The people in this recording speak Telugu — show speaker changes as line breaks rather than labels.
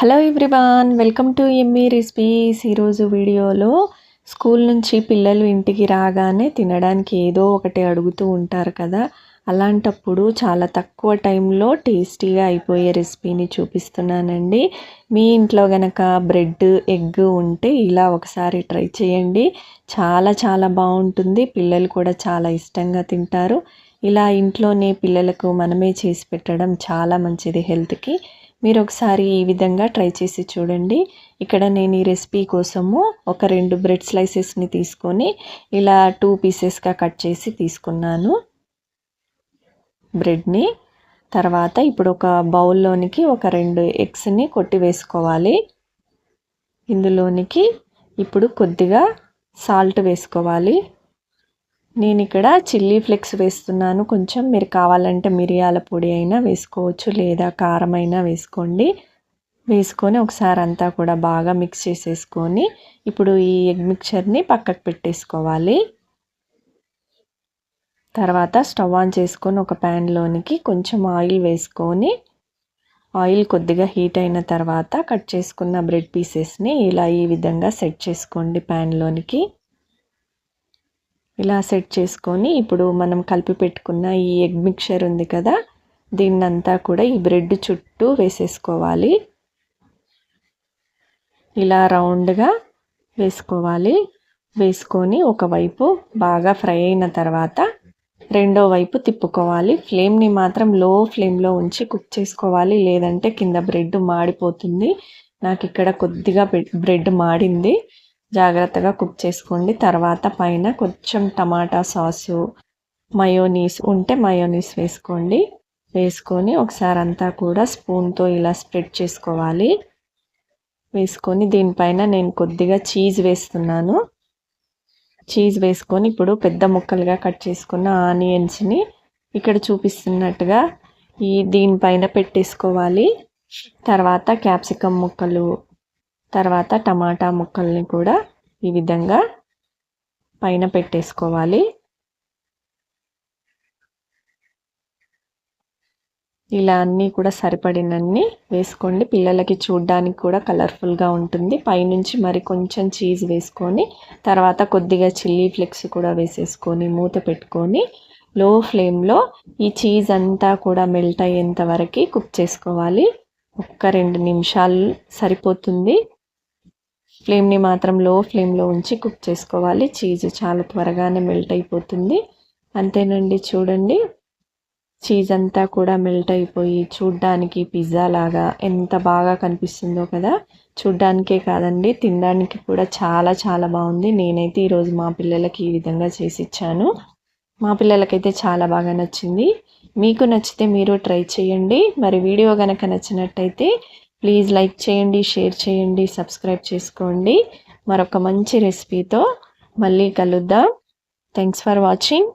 Hello everyone welcome to Emmy recipes ఈరోజు వీడియోలో స్కూల్ నుంచి పిల్లలు ఇంటికి రాగానే తినడానికి ఏదో ఒకటి అడుగుతూ ఉంటారు కదా. అలాంటప్పుడు చాలా తక్కువ టైంలో టేస్టీగా అయిపోయే రెసిపీని చూపిస్తున్నానండి. మీ ఇంట్లో గనక బ్రెడ్ ఎగ్ ఉంటే ఇలా ఒకసారి ట్రై చేయండి. చాలా చాలా బాగుంటుంది. పిల్లలు కూడా చాలా ఇష్టంగా తింటారు. ఇలా ఇంట్లోనే పిల్లలకు మనమే చేసి పెట్టడం చాలా మంచిది హెల్త్కి. మీరు ఒకసారి ఈ విధంగా ట్రై చేసి చూడండి. ఇక్కడ నేను ఈ రెసిపీ కోసము ఒక రెండు బ్రెడ్ స్లైసెస్ని తీసుకొని ఇలా టూ పీసెస్గా కట్ చేసి తీసుకున్నాను. బ్రెడ్ని తర్వాత ఇప్పుడు ఒక బౌల్లోనికి ఒక రెండు ఎగ్స్ని కొట్టి వేసుకోవాలి. ఇందులోనికి ఇప్పుడు కొద్దిగా సాల్ట్ వేసుకోవాలి. నేను ఇక్కడ చిల్లీ ఫ్లెక్స్ వేస్తున్నాను. కొంచెం మీరు కావాలంటే మిరియాల పొడి అయినా వేసుకోవచ్చు లేదా కారం అయినా వేసుకోండి. వేసుకొని ఒకసారి అంతా కూడా బాగా మిక్స్ చేసేసుకొని ఇప్పుడు ఈ ఎగ్ మిక్చర్ని పక్కకు పెట్టేసుకోవాలి. తర్వాత స్టవ్ ఆన్ చేసుకొని ఒక ప్యాన్లోనికి కొంచెం ఆయిల్ వేసుకొని ఆయిల్ కొద్దిగా హీట్ అయిన తర్వాత కట్ చేసుకున్న బ్రెడ్ పీసెస్ని ఇలా ఈ విధంగా సెట్ చేసుకోండి. ప్యాన్లోనికి ఇలా సెట్ చేసుకొని ఇప్పుడు మనం కలిపి పెట్టుకున్న ఈ ఎగ్ మిక్చర్ ఉంది కదా దీన్నంతా కూడా ఈ బ్రెడ్ చుట్టూ వేసేసుకోవాలి. ఇలా రౌండ్గా వేసుకోవాలి. వేసుకొని ఒకవైపు బాగా ఫ్రై అయిన తర్వాత రెండో వైపు తిప్పుకోవాలి. ఫ్లేమ్ని మాత్రం లో ఫ్లేమ్లో ఉంచి కుక్ చేసుకోవాలి. లేదంటే కింద బ్రెడ్ మాడిపోతుంది. నాకు ఇక్కడ కొద్దిగా బ్రెడ్ మాడింది. జాగ్రత్తగా కుక్ చేసుకోండి. తర్వాత పైన కొంచెం టమాటా సాసు మయోనీస్ ఉంటే మయోనీస్ వేసుకోండి. వేసుకొని ఒకసారి అంతా కూడా స్పూన్తో ఇలా స్ప్రెడ్ చేసుకోవాలి. వేసుకొని దీనిపైన నేను కొద్దిగా చీజ్ వేస్తున్నాను. చీజ్ వేసుకొని ఇప్పుడు పెద్ద ముక్కలుగా కట్ చేసుకున్న ఆనియన్స్ని ఇక్కడ చూపిస్తున్నట్టుగా ఈ దీనిపైన పెట్టేసుకోవాలి. తర్వాత క్యాప్సికమ్ ముక్కలు తర్వాత టమాటా ముక్కల్ని కూడా ఈ విధంగా పైన పెట్టేసుకోవాలి. ఇలా అన్నీ కూడా సరిపడినన్ని వేసుకోండి. పిల్లలకి చూడ్డానికి కూడా కలర్ఫుల్గా ఉంటుంది. పైనుంచి మరి కొంచెం చీజ్ వేసుకొని తర్వాత కొద్దిగా చిల్లీ ఫ్లెక్స్ కూడా వేసేసుకొని మూత పెట్టుకొని లో ఫ్లేమ్లో ఈ చీజ్ అంతా కూడా మెల్ట్ అయ్యేంత వరకు కుక్ చేసుకోవాలి. ఒక్క రెండు నిమిషాలు సరిపోతుంది. ఫ్లేమ్ని మాత్రం లో ఫ్లేమ్లో ఉంచి కుక్ చేసుకోవాలి. చీజ్ చాలా త్వరగానే మెల్ట్ అయిపోతుంది. అంతేనండి చూడండి. చీజ్ అంతా కూడా మెల్ట్ అయిపోయి చూడ్డానికి పిజ్జా లాగా ఎంత బాగా కనిపిస్తుందో కదా. చూడ్డానికే కాదండి తినడానికి కూడా చాలా చాలా బాగుంది. నేనైతే ఈరోజు మా పిల్లలకి ఈ విధంగా చేసి ఇచ్చాను. మా పిల్లలకైతే చాలా బాగా నచ్చింది. మీకు నచ్చితే మీరు ట్రై చేయండి. మరి వీడియో కనుక నచ్చినట్టయితే ప్లీజ్ లైక్ చేయండి షేర్ చేయండి సబ్స్క్రైబ్ చేసుకోండి. మరొక మంచి రెసిపీతో మళ్ళీ కలుద్దాం. Thanks for watching